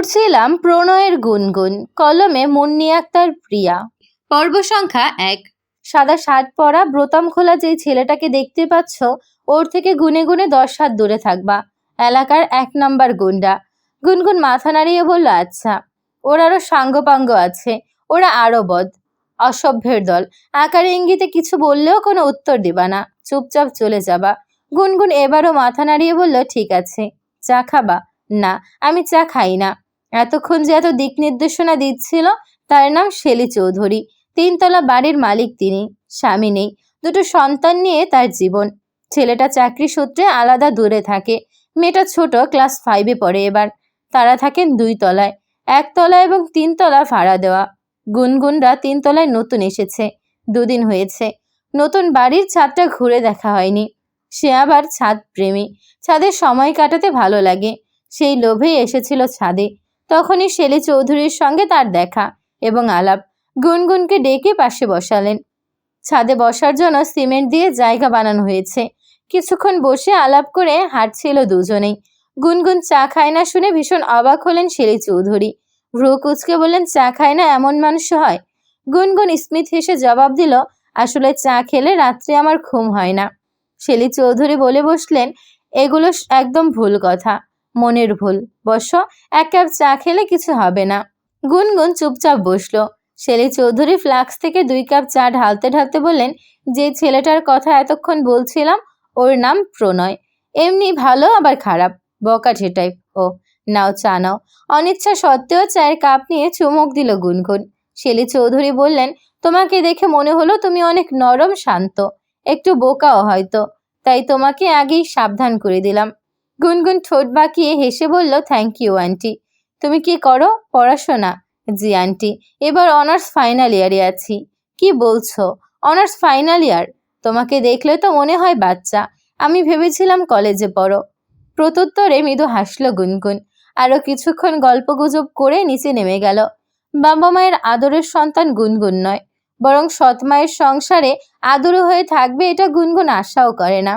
পড়ছিলাম প্রণয়ের গুনগুন কলমে মুন্নি আক্তার প্রিয়া। পর্ব সংখ্যা এক। সাদা শার্ট পরা ব্রতাম খোলা যেই ছেলেটাকে দেখতে পাচ্ছ ওর থেকে গুনে গুনে দশ হাত দূরে থাকবা। এলাকার এক নাম্বার গুন্ডা। গুনগুন মাথা নাড়িয়ে বলল আচ্ছা ওর আরও সাঙ্গপাঙ্গ আছে ওরা আরও বদ। অসভ্যের দল আকার ইঙ্গিতে কিছু বললেও কোনো উত্তর দিবা না চুপচাপ চলে যাবা। গুনগুন এবারও মাথা নাড়িয়ে বলল ঠিক আছে চা খাবা। না আমি চা খাই না। এতক্ষণ যে এত দিক নির্দেশনা দিচ্ছিল, তার নাম শেলি চৌধুরী। তিনতলা বাড়ির মালিক তিনি, স্বামী নেই। দুটো সন্তান নিয়ে তার জীবন। ছেলেটা চাকরি সূত্রে আলাদা দূরে থাকে। মেয়েটা ছোট, ক্লাস ফাইভে পড়ে এবার। তারা থাকেন দুই তলায় একতলা এবং তিনতলা ভাড়া দেওয়া। গুনগুনরা তিনতলায় নতুন এসেছে, দুদিন হয়েছে। নতুন বাড়ির ছাদটা ঘুরে দেখা হয়নি। সে আবার ছাদ প্রেমী। ছাদে সময় কাটাতে ভালো লাগে। সেই লোভেই এসেছিল ছাদে। তখনই শেলি চৌধুরীর সঙ্গে তার দেখা এবং আলাপ গুনগুনকে ডেকে পাশে বসালেন। ছাদে বসার জন্য সিমেন্ট দিয়ে জায়গা বানানো হয়েছে। কিছুক্ষণ বসে আলাপ করে হাঁটছিল দুজনেই। গুনগুন চা খায় না শুনে ভীষণ অবাক হলেন শেলি চৌধুরী। ভ্রু কুচকে বললেন, চা খায় না এমন মানুষ হয়? গুনগুন স্মিথ হেসে জবাব দিল, আসলে চা খেলে রাত্রে আমার ঘুম হয় না। শেলি চৌধুরী বলে বসলেন, এগুলো একদম ভুল কথা। মনের ভুল। বস, এক কাপ চা খেলে কিছু হবে না। গুনগুন চুপচাপ বসল। শেলি চৌধুরী ফ্লাক্স থেকে দুই কাপ চা ঢালতে ঢালতে বললেন, যে ছেলেটার কথা এতক্ষণ বলছিলাম, ওর নাম প্রণয়। এমনি ভালো, আবার খারাপ। বকাঠে টাইপ ও, নাও চা নাও। অনিচ্ছা সত্ত্বেও চায়ের কাপ নিয়ে চুমুক দিল গুনগুন। শেলি চৌধুরী বললেন, তোমাকে দেখে মনে হলো তুমি অনেক নরম, শান্ত। একটু বোকাও হয়তো। তাই তোমাকে আগেই সাবধান করে দিলাম। গুনগুন ঠোঁট বাঁকিয়ে হেসে বলল থ্যাংক ইউ আন্টি তুমি কি করো? পড়াশোনা? জি আন্টি এবার অনার্স ফাইনাল ইয়ারে আছি। কি বলছো? অনার্স ফাইনাল ইয়ার তোমাকে দেখলে তো মনে হয় বাচ্চা। আমি ভেবেছিলাম কলেজে পড়ো। প্রত্যুত্তরে মৃদু হাসল গুনগুন। আরও কিছুক্ষণ গল্পগুজব করে নিচে নেমে গেল। বাবা মায়ের আদরের সন্তান গুনগুন নয়, বরং সৎ মায়ের সংসারে আদর হয়ে থাকবে এটা গুনগুন আশাও করে না।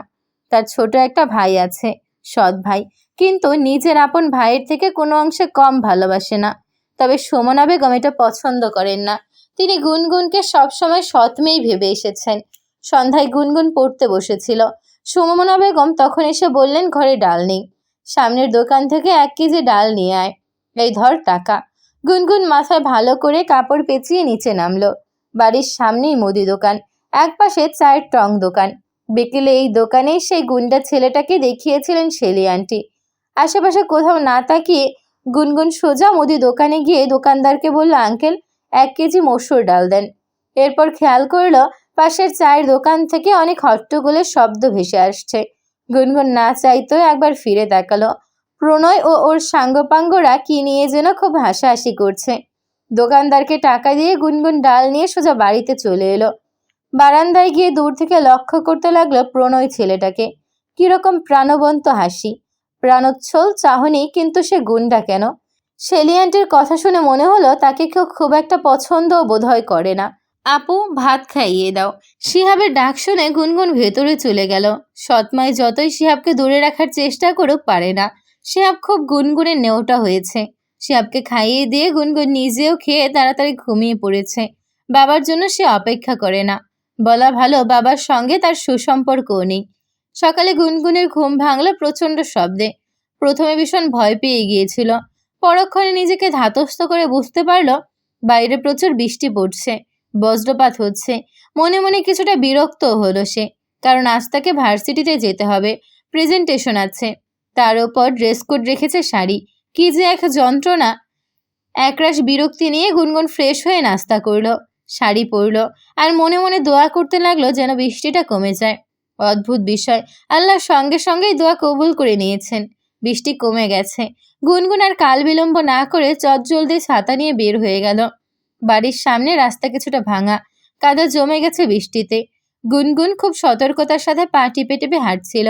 তার ছোট একটা ভাই আছে। সৎ ভাই। কিন্তু নিজের আপন ভাইয়ের থেকে কোনো অংশে কম ভালোবাসে না। তবে সুমনা বেগম এটা পছন্দ করেন না। তিনি গুনগুনকে সবসময় সৎ মেয়েই ভেবে এসেছেন। সন্ধ্যায় গুনগুন পড়তে বসেছিল। সুমনা বেগম তখন এসে বললেন, ঘরে ডাল নেই। সামনের দোকান থেকে এক কেজি ডাল নিয়ে আয়। এই ধর টাকা। গুনগুন মাথায় ভালো করে কাপড় পেঁচিয়ে নিচে নামলো। বাড়ির সামনেই মুদি দোকান, একপাশে চায়ের টং দোকান। বিকেলে এই দোকানেই সেই গুন্ডা ছেলেটাকে দেখিয়েছিলেন শেলি আন্টি। আশেপাশে কোথাও না তাকিয়ে গুনগুন সোজা মুদি দোকানে গিয়ে দোকানদারকে বলল, আঙ্কেল, এক কেজি মসুর ডাল দেন। এরপর খেয়াল করল, পাশের চায়ের দোকান থেকে অনেক হট্টগোলের শব্দ ভেসে আসছে। গুনগুন না চাইতেও একবার ফিরে তাকালো। প্রণয় ও ওর সাঙ্গপাঙ্গরা কি নিয়ে যেন খুব হাসাহাসি করছে। দোকানদারকে টাকা দিয়ে গুনগুন ডাল নিয়ে সোজা বাড়িতে চলে এলো। বারান্দায় গিয়ে দূর থেকে লক্ষ্য করতে লাগল প্রণয় ছেলেটাকে। কীরকম প্রাণবন্ত হাসি। প্রাণোচ্ছল চাহনি, কিন্তু সে গুন্ডা কেন? শেলিয়ান্টের কথা শুনে মনে হলো তাকে কেউ খুব একটা পছন্দও বোধহয় করে না। আপু, ভাত খাইয়ে দাও। শিহাবের ডাক শুনে গুনগুন ভেতরে চলে গেল। সৎমাই যতই শিহাবকে দূরে রাখার চেষ্টা করুক পারে না। শিহাব খুব গুনগুনের নেওটা হয়েছে। শিহাবকে খাইয়ে দিয়ে গুনগুন নিজেও খেয়ে তাড়াতাড়ি ঘুমিয়ে পড়েছে। বাবার জন্য সে অপেক্ষা করে না। বলা ভালো বাবার সঙ্গে তার সুসম্পর্কও নেই। সকালে গুনগুনের ঘুম ভাঙলো প্রচণ্ড শব্দে। প্রথমে ভীষণ ভয় পেয়ে গিয়েছিল। পরক্ষণে নিজেকে ধাতস্থ করে বুঝতে পারল, বাইরে প্রচুর বৃষ্টি পড়ছে, বজ্রপাত হচ্ছে। মনে মনে কিছুটা বিরক্ত হলো সে, কারণ আজ তাকে ভার্সিটিতে যেতে হবে, প্রেজেন্টেশন আছে। তার ওপর ড্রেস কোড রেখেছে শাড়ি। কি যে এক যন্ত্রণা। একরাশ বিরক্তি নিয়ে গুনগুন ফ্রেশ হয়ে নাস্তা করল। শাড়ি পরলো আর মনে মনে দোয়া করতে লাগল যেন বৃষ্টিটা কমে যায়। অদ্ভুত বিষয়, আল্লাহ সঙ্গে সঙ্গেই দোয়া কবুল করে নিয়েছেন। বৃষ্টি কমে গেছে। গুনগুন আর কাল বিলম্ব না করে চটজলদি ছাতা নিয়ে বের হয়ে গেল। বাড়ির সামনে রাস্তা কিছুটা ভাঙা, কাদা জমে গেছে বৃষ্টিতে। গুনগুন খুব সতর্কতার সাথে পা টিপে টিপে হাঁটছিল।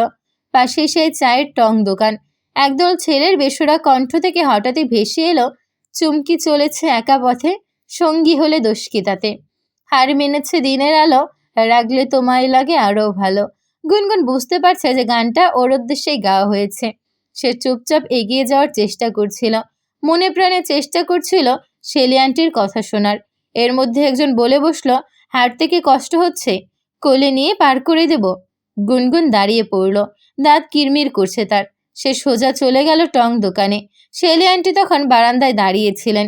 পাশে সেই চায়ের টং দোকান। একদল ছেলের বেসুরা কণ্ঠ থেকে হঠাৎই ভেসে এলো, চুমকি চলেছে একা পথে? সঙ্গী হলে দোষ কি তাতে? হার মেনেছে দিনের আলো, রাগলে তোমায় লাগে আরও ভালো। গুনগুন বুঝতে পারছে যে গানটা ওর উদ্দেশ্যেই গাওয়া হয়েছে। সে চুপচাপ এগিয়ে যাওয়ার চেষ্টা করছিল। মনে প্রাণে চেষ্টা করছিল শেলি আন্টির কথা শোনার। এর মধ্যে একজন বলে বসল, হাঁটতে কি কষ্ট হচ্ছে? কোলে নিয়ে পার করে দেব? গুনগুন দাঁড়িয়ে পড়ল। দাঁত কিরমির করছে তার। সে সোজা চলে গেল টং দোকানে। শেলি আন্টি তখন বারান্দায় দাঁড়িয়েছিলেন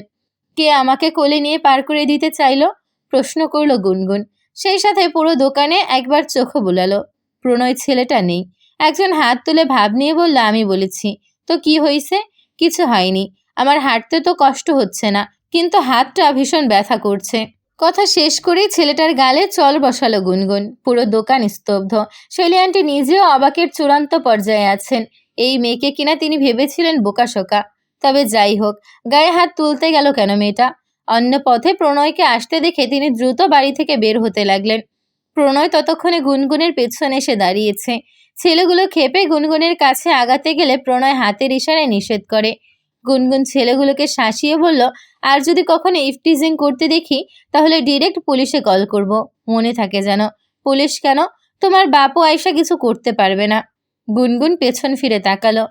কে আমাকে কোলে নিয়ে পার করে দিতে চাইলো? প্রশ্ন করল গুনগুন। সেই সাথে পুরো দোকানে একবার চোখও বুলালো। প্রণয় ছেলেটা নেই। একজন হাত তুলে ভাব নিয়ে বলল, আমি বলেছি। তো কি হয়েছে কিছু হয়নি। আমার হাঁটতে তো কষ্ট হচ্ছে না, কিন্তু হাতটা ভীষণ ব্যথা করছে। কথা শেষ করেই ছেলেটার গালে চল বসালো গুনগুন। পুরো দোকান স্তব্ধ। শৈলী নিজেও অবাকের চূড়ান্ত পর্যায়ে আছেন। এই মেয়েকে কিনা তিনি ভেবেছিলেন বোকাশোকা তবে যাই হোক, গায়ে হাত তুলতে গেল কেন মেয়েটা? অন্য পথে প্রণয়কে আসতে দেখে তিনি দ্রুত বাড়ি থেকে বের হতে লাগলেন। প্রণয় ততক্ষণে গুনগুনের পেছনে এসে দাঁড়িয়েছে। ছেলেগুলো খেপে গুনগুনের কাছে আগাতে গেলে প্রণয় হাতের ইশারায় নিষেধ করে। গুনগুন ছেলেগুলোকে শাসিয়ে বলল, আর যদি কখনো ইফটিজিং করতে দেখি, তাহলে ডিরেক্ট পুলিশে কল করব। মনে থাকে যেন, পুলিশ কেন? তোমার বাপও আয়সা কিছু করতে পারবে না। গুনগুন পেছন ফিরে তাকালো।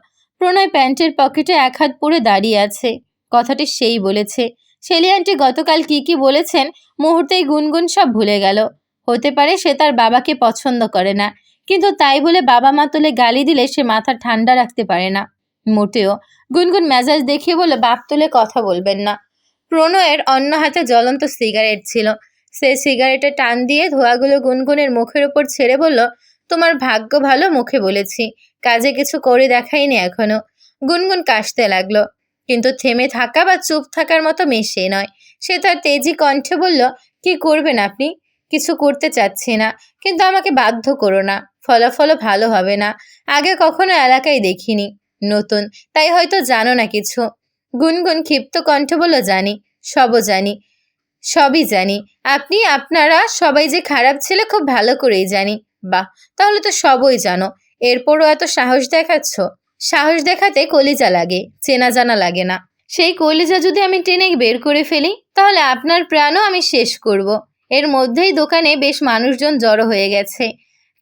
প্রণয় প্যান্টের পকেটে এক হাত পুরে দাঁড়িয়ে আছে। কথাটি সেই বলেছে। শেলি আন্টি গতকাল কি কি বলেছেন মুহূর্তেই গুনগুন সব ভুলে গেল। হতে পারে সে তার বাবাকে পছন্দ করে না, কিন্তু তাই বলে বাবা মা তুলে গালি দিলে সে মাথা ঠান্ডা রাখতে পারে না। মোটেও। গুনগুন মেজাজ দেখিয়ে বলে বাপ তুলে কথা বলবেন না। প্রণয়ের অন্য হাতে জ্বলন্ত সিগারেট ছিল। সে সিগারেটে টান দিয়ে ধোয়াগুলো গুনগুনের মুখের ওপর ছেড়ে বলল, তোমার ভাগ্য ভালো মুখে বলেছি। কাজে কিছু করে দেখাইনি এখনও। গুনগুন কাশতে লাগল। কিন্তু থেমে থাকা বা চুপ থাকার মতো মেশে নয়। সে তার তেজি কণ্ঠে বলল, কি করবেন আপনি? কিছু করতে চাচ্ছি না। কিন্তু আমাকে বাধ্য করো না। ফলাফলও ভালো হবে না। আগে কখনো এলাকায় দেখিনি। নতুন। তাই হয়তো জানো না কিছু। গুনগুন ক্ষিপ্ত কণ্ঠ বলল, জানি। সবও জানি। সবই জানি। আপনি, আপনারা সবাই যে খারাপ ছিল খুব ভালো করেই জানি। বাহ! তাহলে তো সবই জানো। এরপরও এত সাহস দেখাচ্ছ? সাহস দেখাতে কলিজা লাগে, চেনা জানা লাগে না। সেই কলিজা যদি আমি টেনে বের করে ফেলি, তাহলে আপনার প্রাণও আমি শেষ করব। এর মধ্যেই দোকানে বেশ মানুষজন জড়ো হয়ে গেছে।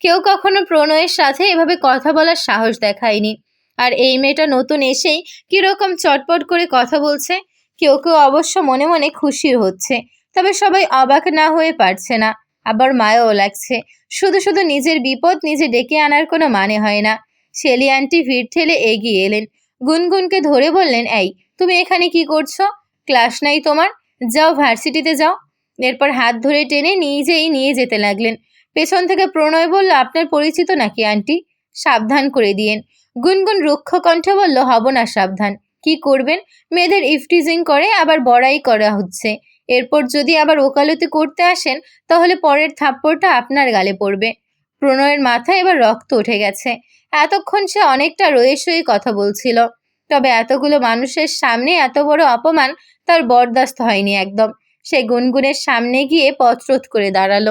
কেউ কখনো প্রণয়ের সাথে এভাবে কথা বলার সাহস দেখায়নি। আর এই মেয়েটা নতুন এসেই কীরকম চটপট করে কথা বলছে? কেউ কেউ অবশ্য মনে মনে খুশি হচ্ছে, তবে সবাই অবাক না হয়ে পারছে না। আবার মায়াও লাগছে। শুধু শুধু নিজের বিপদ নিজে ডেকে আনার কোনো মানে হয় না। শেলি আন্টি ভিড় ঠেলে এগিয়ে এলেন। গুনগুনকে ধরে বললেন, এই, তুমি এখানে কি করছ? ক্লাস নাই তোমার? যাও ভার্সিটিতে যাও। এরপর হাত ধরে টেনে নিজেই নিয়ে যেতে লাগলেন। পেছন থেকে প্রণয় বলল, আপনার পরিচিত নাকি আন্টি? সাবধান করে দিয়েন। গুনগুন রুক্ষ কণ্ঠে বলল, হব না সাবধান। কি করবেন? মেয়েদের ইফটিজিং করে, আবার বড়াই করা হচ্ছে। এরপর যদি আবার ওকালতি করতে আসেন, তাহলে পরের থাপ্পড়টা আপনার গালে পড়বে। প্রণয়ের মাথায় এবার রক্ত উঠে গেছে। এতক্ষণ সে অনেকটা রয়েসই কথা বলছিল। তবে এতগুলো মানুষের সামনে এত বড় অপমান তার বরদাস্ত হয়নি একদম। সে গুনগুনের সামনে গিয়ে পথরোধ করে দাঁড়াল।